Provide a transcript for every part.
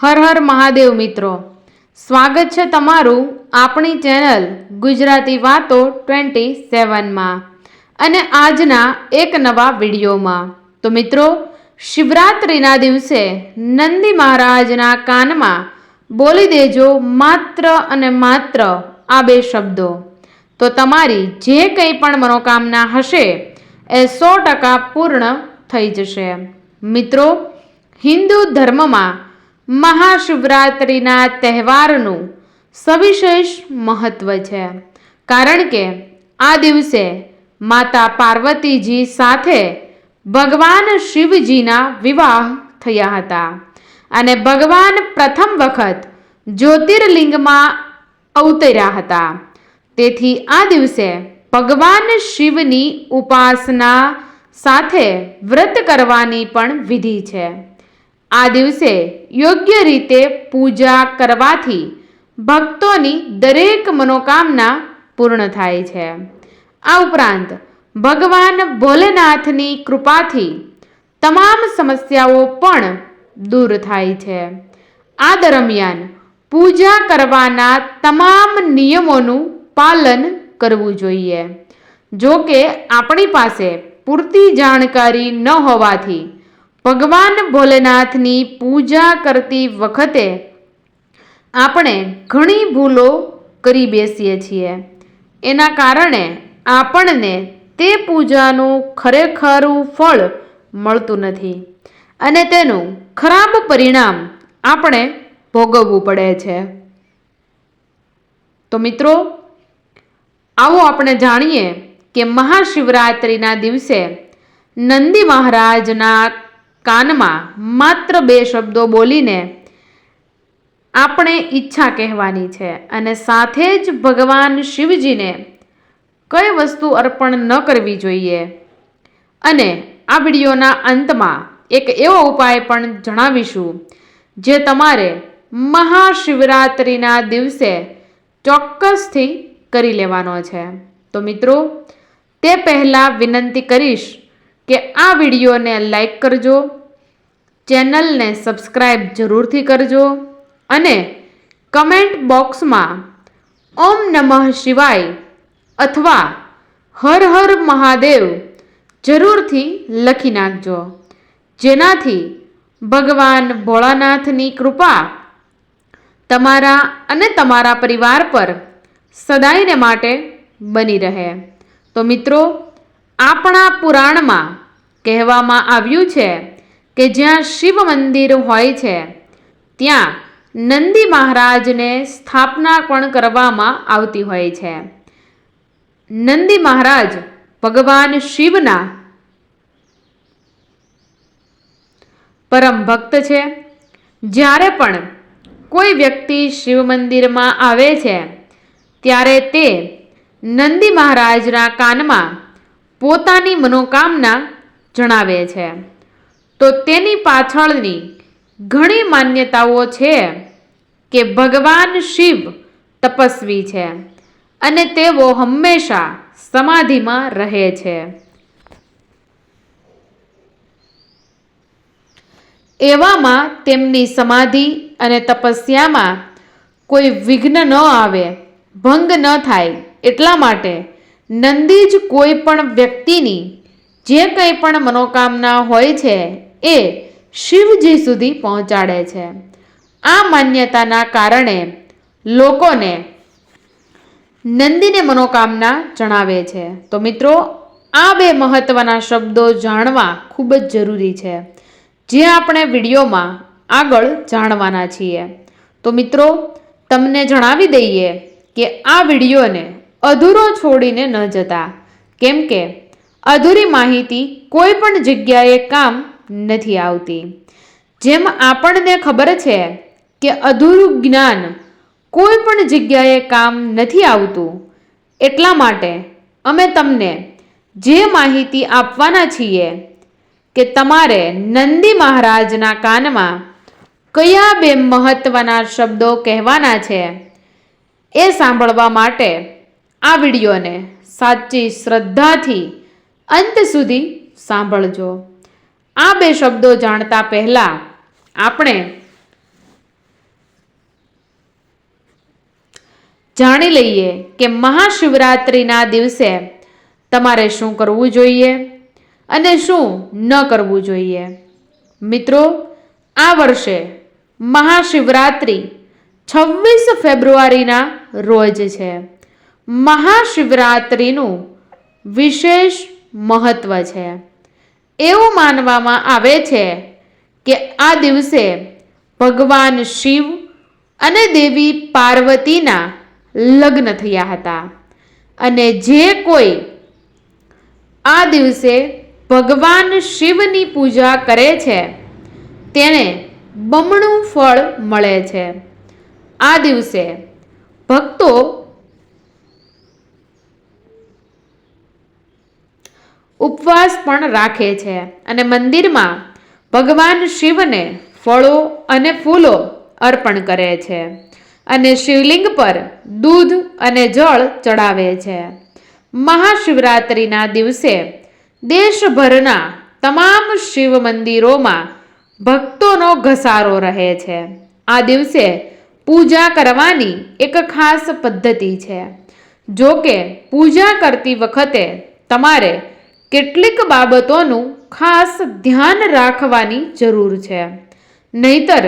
હર હર મહાદેવ મિત્રો. સ્વાગત છે તમારું આપણી ચેનલ ગુજરાતી વાતો ટ્વેન્ટી સેવનમાં અને આજના એક નવા વિડીયોમાં. તો મિત્રો, શિવરાત્રિના દિવસે નંદી મહારાજના કાનમાં બોલી દેજો માત્ર અને માત્ર આ બે શબ્દો. તો તમારી જે કંઈ પણ મનોકામના હશે એ સો ટકા પૂર્ણ થઈ જશે. મિત્રો, હિન્દુ ધર્મમાં મહાશિવરાત્રિના તહેવારનું સવિશેષ મહત્વ છે. કારણ કે આ દિવસે માતા પાર્વતીજી સાથે ભગવાન શિવજીના વિવાહ થયા હતા. અને ભગવાન પ્રથમ વખત જ્યોતિર્લિંગમાં અવતર્યા હતા. તેથી આ દિવસે ભગવાન શિવની ઉપાસના સાથે વ્રત કરવાની પણ વિધિ છે. આ દિવસે યોગ્ય રીતે પૂજા કરવાથી ભક્તોની દરેક મનોકામના પૂર્ણ થાય છે. આ ઉપરાંત ભગવાન ભોલેનાથની કૃપાથી તમામ સમસ્યાઓ પણ દૂર થાય છે. આ દરમિયાન પૂજા કરવાના તમામ નિયમોનું પાલન કરવું જોઈએ. જો કે આપણી પાસે પૂરતી જાણકારી ન હોવાથી ભગવાન ભોલેનાથની પૂજા કરતી વખતે આપણે ઘણી ભૂલો કરી બેસીએ છીએ. એના કારણે આપણને તે પૂજાનું ખરેખરું ફળ મળતું નથી અને તેનું ખરાબ પરિણામ આપણે ભોગવવું પડે છે. તો મિત્રો, આવો આપણે જાણીએ કે મહાશિવરાત્રિના દિવસે નંદી મહારાજના કાનમાં માત્ર બે શબ્દો બોલીને આપણે ઈચ્છા કહેવાની છે અને સાથે જ ભગવાન શિવજીને કઈ વસ્તુ અર્પણ ન કરવી જોઈએ. અને આ વિડીયોના અંતમાં એક એવો ઉપાય પણ જણાવીશું, જે તમારે મહાશિવરાત્રિના દિવસે ચોક્કસથી કરી લેવાનો છે. તો મિત્રો, તે પહેલાં વિનંતી કરીશ કે આ વિડીયોને લાઈક કરજો, ચેનલને સબસ્ક્રાઈબ જરૂરથી કરજો અને કમેન્ટ બોક્સમાં ઓમ નમઃ શિવાય અથવા હર હર મહાદેવ જરૂરથી લખી નાખજો. જેનાથી ભગવાન ભોળાનાથની કૃપા તમારા અને તમારા પરિવાર પર સદાયને માટે બની રહે. તો મિત્રો આપણા પુરાણમાં કહેવામાં આવ્યું છે કે જ્યાં શિવ મંદિર હોય છે, ત્યાં નંદી મહારાજને સ્થાપના પણ કરવામાં આવતી હોય છે. નંદી મહારાજ ભગવાન શિવના પરમ ભક્ત છે. જ્યારે પણ કોઈ વ્યક્તિ શિવ મંદિરમાં આવે છે, ત્યારે તે નંદી મહારાજના કાનમાં પોતાની મનોકામના જણાવે છે. તો તેની પાછળની ઘણી માન્યતાઓ છે કે ભગવાન શિવ તપસ્વી છે અને તેઓ હંમેશા સમાધિમાં રહે છે. એવામાં તેમની સમાધિ અને તપસ્યામાં કોઈ વિઘ્ન ન આવે, ભંગ ન થાય એટલા માટે નંદી જ કોઈ પણ વ્યક્તિની જે કંઈ પણ મનોકામના હોય છે, એ શિવજી સુધી પહોંચાડે છે. આ માન્યતાના કારણે લોકોને નંદીને મનોકામના જણાવે છે. તો મિત્રો, આ બે મહત્વના શબ્દો જાણવા ખૂબ જ જરૂરી છે, જે આપણે વિડીયોમાં આગળ જાણવાના છીએ. તો મિત્રો, તમને જણાવી દઈએ કે આ વિડીયોને અધૂરો છોડીને ન જતા. કેમ કે અધૂરી માહિતી કોઈ પણ જગ્યાએ કામ નથી આવતી. જેમ આપણને ખબર છે કે અધૂરું જ્ઞાન કોઈ પણ જગ્યાએ કામ નથી આવતું, એટલા માટે અમે તમને જે માહિતી આપવાના છીએ કે તમારે નંદી મહારાજના કાનમાં કયા બે મહત્ત્વના શબ્દો કહેવાના છે, એ સાંભળવા માટે આ વિડીયોને સાચી શ્રદ્ધાથી અંત સુધી સાંભળજો. આ બે શબ્દો જાણતા પહેલાં આપણે જાણી લઈએ કે મહાશિવરાત્રિના દિવસે તમારે શું કરવું જોઈએ અને શું ન કરવું જોઈએ. મિત્રો, આ વર્ષે મહાશિવરાત્રિ છવ્વીસ ફેબ્રુઆરીના રોજ છે. મહાશિવરાત્રિનું વિશેષ મહત્વ છે. એવું માનવામાં આવે છે કે આ દિવસે ભગવાન શિવ અને દેવી પાર્વતીના લગ્ન થયા હતા. અને જે કોઈ આ દિવસે ભગવાન શિવની પૂજા કરે છે, તેને બમણું ફળ મળે છે. આ દિવસે ભક્તો ઉપવાસ પણ રાખે છે અને મંદિરમાં ભગવાન શિવને ફળો અને ફૂલો અર્પણ કરે છે અને શિવલિંગ પર દૂધ અને જળ ચડાવે છે. મહાશિવરાત્રિના દિવસે દેશભરના તમામ શિવ મંદિરોમાં ભક્તોનો ઘસારો રહે છે. આ દિવસે પૂજા કરવાની એક ખાસ પદ્ધતિ છે. જો કે પૂજા કરતી વખતે તમારે કેટલીક બાબતોનું ખાસ ધ્યાન રાખવાની જરૂર છે. નહીતર,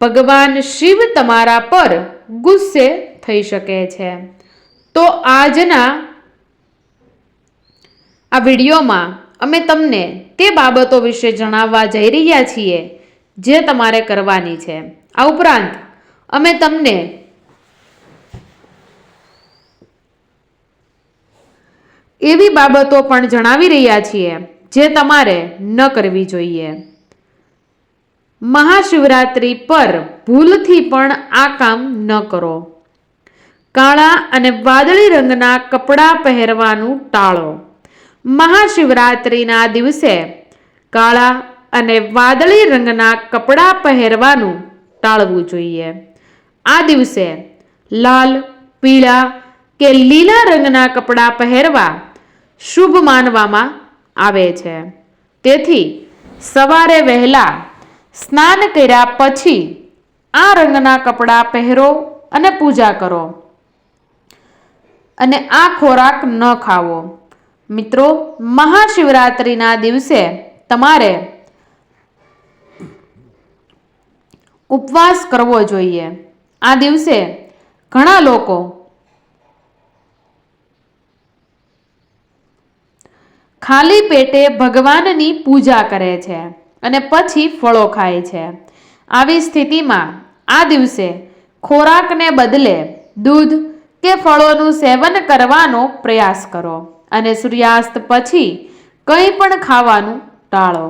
ભગવાન શિવ તમારા પર ગુસ્સે થઈ શકે છે. તો આજના આ વિડીયોમાં અમે તમને તે બાબતો વિશે જણાવવા જઈ રહ્યા છીએ જે તમારે કરવાની છે. આ ઉપરાંત, અમે તમને એવી બાબતો પણ જણાવી રહ્યા છીએ જે તમારે ન કરવી જોઈએ. મહાશિવરાત્રિ પર ભૂલથી પણ આ કામ ન કરો. કાળા અને વાદળી રંગના કપડાં પહેરવાનું ટાળો. મહાશિવરાત્રિના દિવસે કાળા અને વાદળી રંગના કપડાં પહેરવાનું ટાળવું જોઈએ. આ દિવસે લાલ, પીળા કે લીલા રંગના કપડાં પહેરવા શુભ માનવામાં આવે છે. તેથી સવારે વહેલા સ્નાન કર્યા પછી આ રંગના કપડાં પહેરો અને પૂજા કરો. અને આ ખોરાક ન ખાવો. મિત્રો, મહાશિવરાત્રિના દિવસે તમારે ઉપવાસ કરવો જોઈએ. આ દિવસે ઘણા લોકો ખાલી પેટે ભગવાનની પૂજા કરે છે અને પછી ફળો ખાય છે. આવી સ્થિતિમાં આ દિવસે ખોરાકને બદલે દૂધ કે ફળોનું સેવન કરવાનો પ્રયાસ કરો અને સૂર્યાસ્ત પછી કંઈ પણ ખાવાનું ટાળો.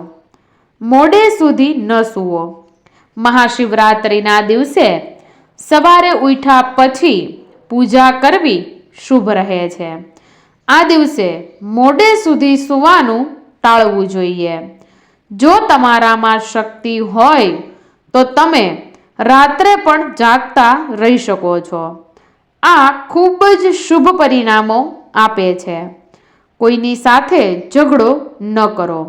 મોડે સુધી ન સૂવો. મહાશિવરાત્રિના દિવસે સવારે ઉઠ્યા પછી પૂજા કરવી શુભ રહે છે. આ દિવસે મોડે સુધી સૂવાનું ટાળવું જોઈએ. જો તમારામાં શક્તિ હોય, તો તમે રાત્રે પણ જાગતા રહી શકો છો. આ ખૂબ જ શુભ પરિણામો આપે છે. કોઈની સાથે ઝઘડો ન કરો.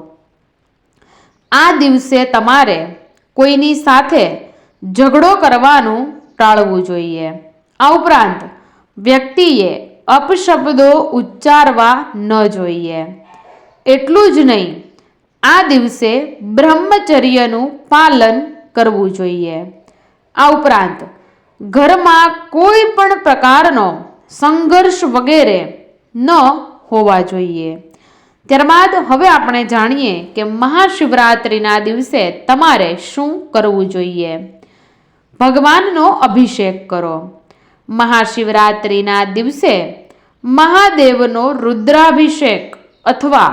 આ દિવસે તમારે કોઈની સાથે ઝઘડો કરવાનું ટાળવું જોઈએ. આ ઉપરાંત વ્યક્તિએ અપશબ્દો ઉચ્ચારવા ન જોઈએ. એટલું જ નહીં, આ દિવસે બ્રહ્મચર્યનું પાલન કરવું જોઈએ. આ ઉપરાંત, ઘરમાં કોઈ પણ પ્રકારનો સંઘર્ષ વગેરે ન હોવા જોઈએ. ત્યારબાદ હવે આપણે જાણીએ કે મહાશિવરાત્રિના દિવસે તમારે શું કરવું જોઈએ. ભગવાનનો અભિષેક કરો. મહાશિવરાત્રિના દિવસે મહાદેવનો રુદ્રાભિષેક અથવા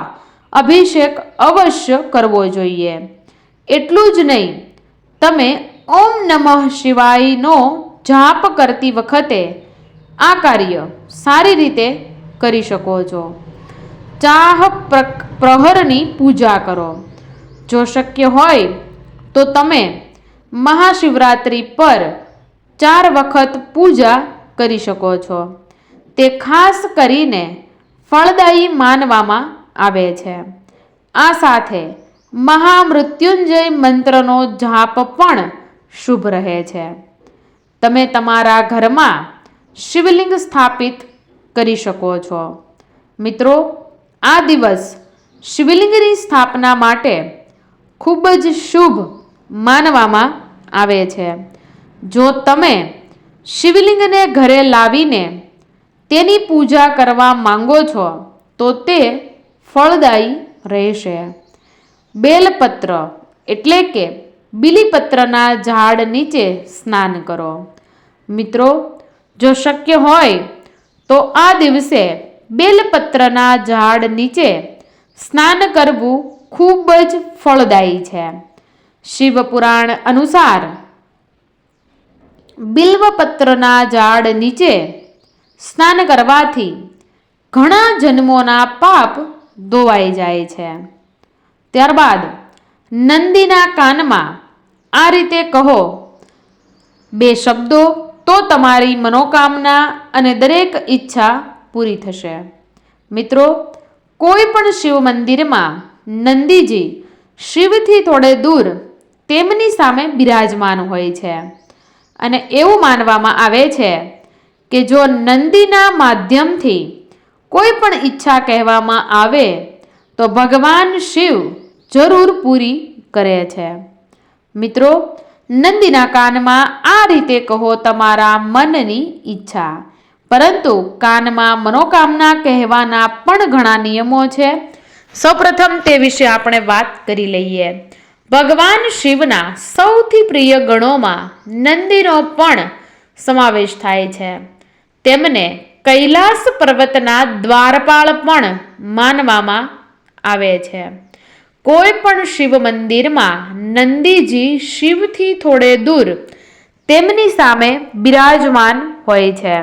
અભિષેક અવશ્ય કરવો જોઈએ. એટલું જ નહીં, તમે ઓમ નમઃ શિવાયનો જાપ કરતી વખતે આ કાર્ય સારી રીતે કરી શકો છો. ચાહ પ્રહરની પૂજા કરો. જો શક્ય હોય તો તમે મહાશિવરાત્રિ પર ચાર વખત પૂજા કરી શકો છો. તે ખાસ કરીને ફળદાયી માનવામાં આવે છે. આ સાથે મહામૃત્યુંજય મંત્રનો જાપ પણ શુભ રહે છે. તમે તમારા ઘરમાં શિવલિંગ સ્થાપિત કરી શકો છો. મિત્રો, આ દિવસ શિવલિંગની સ્થાપના માટે ખૂબ જ શુભ માનવામાં આવે છે. જો તમે શિવલિંગને ઘરે લાવીને તેની પૂજા કરવા માંગો છો, તો તે ફળદાયી રહેશે. બેલપત્ર એટલે કે બિલીપત્રના ઝાડ નીચે સ્નાન કરો. મિત્રો, જો શક્ય હોય, તો આ દિવસે બેલપત્રના ઝાડ નીચે સ્નાન કરવું ખૂબ જ ફળદાયી છે. શિવપુરાણ અનુસાર બિલ્વપત્રના ઝાડ નીચે સ્નાન કરવાથી ઘણા જન્મોના પાપ ધોવાઈ જાય છે. ત્યારબાદ નંદીના કાનમાં આ રીતે કહો, બે શબ્દો તો તમારી મનોકામના અને દરેક ઈચ્છા પૂરી થશે. મિત્રો, કોઈ પણ શિવ મંદિરમાં નંદીજી શિવથી થોડે દૂર તેમની સામે બિરાજમાન હોય છે. અને એવું માનવામાં આવે છે કે જો નંદીના માધ્યમથી કોઈ પણ ઈચ્છા કહેવામાં આવે, તો ભગવાન શિવ જરૂર પૂરી કરે છે. મિત્રો, નંદીના કાનમાં આ રીતે કહો તમારા મનની ઈચ્છા. પરંતુ કાનમાં મનોકામના કહેવાના પણ ઘણા નિયમો છે. સૌપ્રથમ તે વિશે આપણે વાત કરી લઈએ. ભગવાન શિવના સૌથી પ્રિય ગણોમાં નંદીનો પણ સમાવેશ થાય છે. તેમને કૈલાસ પર્વતના દ્વારપાળ પણ માનવામાં આવે છે. કોઈ પણ શિવ મંદિરમાં નંદીજી શિવથી થોડે દૂર તેમની સામે બિરાજમાન હોય છે.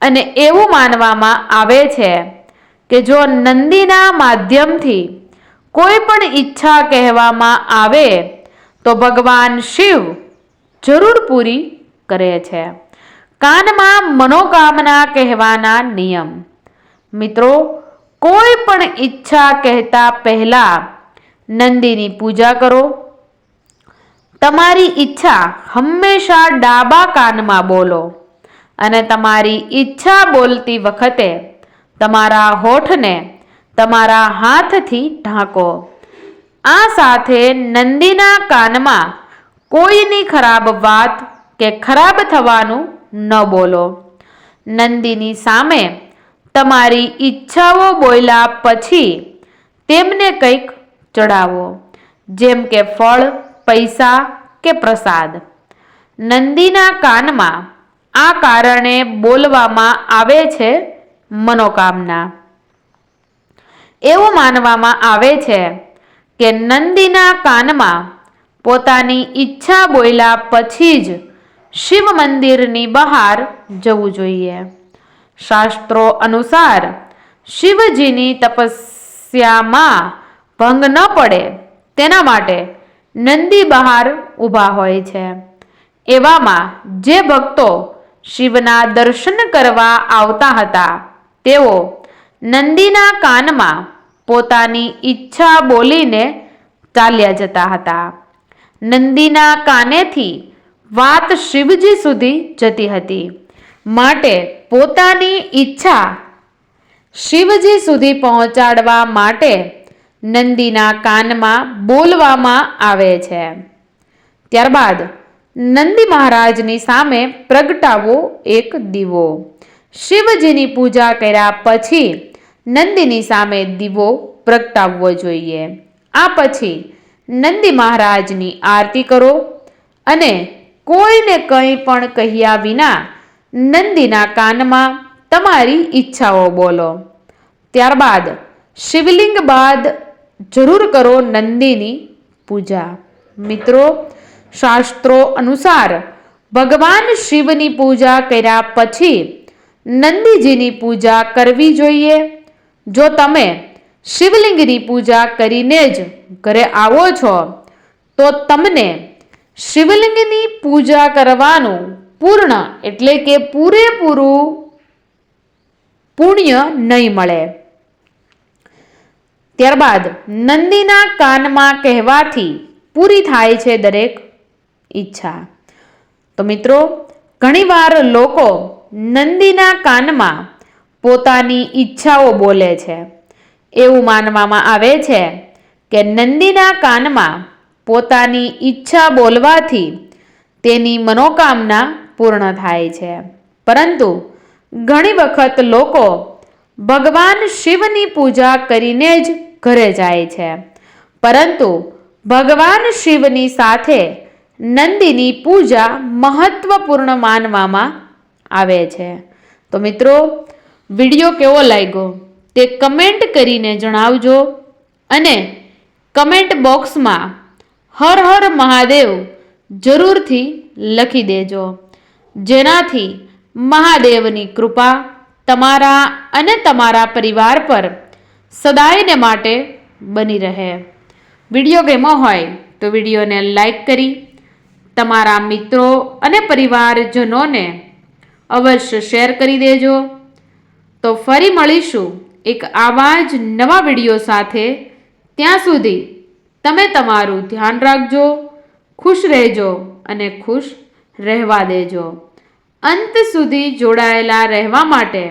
અને એવું માનવામાં આવે છે કે જો નંદીના માધ્યમથી કોઈ પણ ઈચ્છા કહેવામાં આવે તો ભગવાન શિવ જરૂર પૂરી કરે છે. કાનમાં મનોકામના કહેવાના નિયમ. મિત્રો, કોઈ પણ ઈચ્છા કહેતા પહેલા નંદીની પૂજા કરો. તમારી ઈચ્છા હંમેશા ડાબા કાનમાં બોલો અને તમારી ઈચ્છા બોલતી વખતે તમારા હોઠને તમારા હાથથી ઢાંકો. આ સાથે નંદીના કાનમાં કોઈની ખરાબ વાત કે ખરાબ થવાનું ન બોલો. નંદીની સામે તમારી ઈચ્છાઓ બોલ્યા પછી તેમને કંઈક ચડાવો, જેમ કે ફળ, પૈસા કે પ્રસાદ. નંદીના કાનમાં આ કારણે બોલવામાં આવે છે મનોકામના. એવું માનવામાં આવે છે કે નંદીના કાનમાં પોતાની ઈચ્છા બોલ્યા પછી જ શિવ મંદિરની બહાર જવું જોઈએ. શાસ્ત્રો અનુસાર શિવજીની તપસ્યામાં ભંગ ન પડે તેના માટે નંદી બહાર ઊભા હોય છે. એવામાં જે ભક્તો શિવના દર્શન કરવા આવતા હતા, તેઓ નંદીના કાનમાં પોતાની ઈચ્છા બોલીને ચાલ્યા જતા હતા. નંદીના કાનેથી વાત શિવજી સુધી જતી હતી. માટે પોતાની ઈચ્છા શિવજી સુધી પહોંચાડવા માટે નંદીના કાનમાં બોલવામાં આવે છે. ત્યારબાદ નંદી મહારાજની સામે પ્રગટાવો એક દીવો. શિવજીની પૂજા કર્યા પછી નંદીની સામે દીવો પ્રગટાવવો જોઈએ. આ પછી નંદી મહારાજની આરતી કરો અને કોઈને કંઈ પણ કહ્યા વિના નંદીના કાનમાં તમારી ઈચ્છાઓ બોલો. ત્યારબાદ શિવલિંગ બાદ જરૂર કરો નંદીની પૂજા. મિત્રો, શાસ્ત્રો અનુસાર ભગવાન શિવની પૂજા કર્યા પછી નંદીજીની પૂજા કરવી જોઈએ. જો તમે શિવલિંગની પૂજા કરીને જ ઘરે આવો છો, તો તમને શિવલિંગની પૂજા કરવાનું પૂર્ણ એટલે કે પૂરેપૂરું પુણ્ય નહીં મળે. ત્યારબાદ નંદીના કાનમાં કહેવાથી પૂરી થાય છે દરેક ઈચ્છા. તો મિત્રો, ઘણીવાર લોકો નંદીના કાનમાં પોતાની ઈચ્છાઓ બોલે છે. એવું માનવામાં આવે છે કે નંદીના કાનમાં પોતાની ઈચ્છા બોલવાથી તેની મનોકામના પૂર્ણ થાય છે. પરંતુ ઘણી વખત લોકો ભગવાન શિવની પૂજા કરીને જ ઘરે જાય છે. પરંતુ ભગવાન શિવની સાથે નંદીની પૂજા મહત્વપૂર્ણ માનવામાં આવે છે. તો મિત્રો વીડિયો કેવો લાગ્યો તે કમેન્ટ કરીને જણાવજો અને કમેન્ટ બોક્સમાં હર હર મહાદેવ જરૂરથી લખી દેજો. જેનાથી મહાદેવની કૃપા તમારા અને તમારા પરિવાર પર સદાયને માટે બની રહે. વીડિયો ગેમો હોય તો વિડીયોને લાઈક કરી તમારા મિત્રો અને પરિવારજનોને અવશ્ય શેર કરી દેજો. તો ફરી મળીશું એક આવા જ નવા વીડિયો સાથે. ત્યાં સુધી તમે તમારું ધ્યાન રાખજો, ખુશ રહેજો અને ખુશ રહેવા દેજો. અંત સુધી જોડાયેલા રહેવા માટે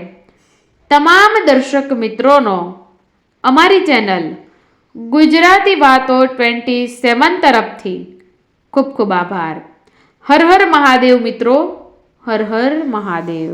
તમામ દર્શક મિત્રોનો અમારી ચેનલ ગુજરાતી વાતો ટ્વેન્ટી સેવન તરફથી ખૂબ ખૂબ આભાર. હર હર મહાદેવ મિત્રો, હર હર મહાદેવ.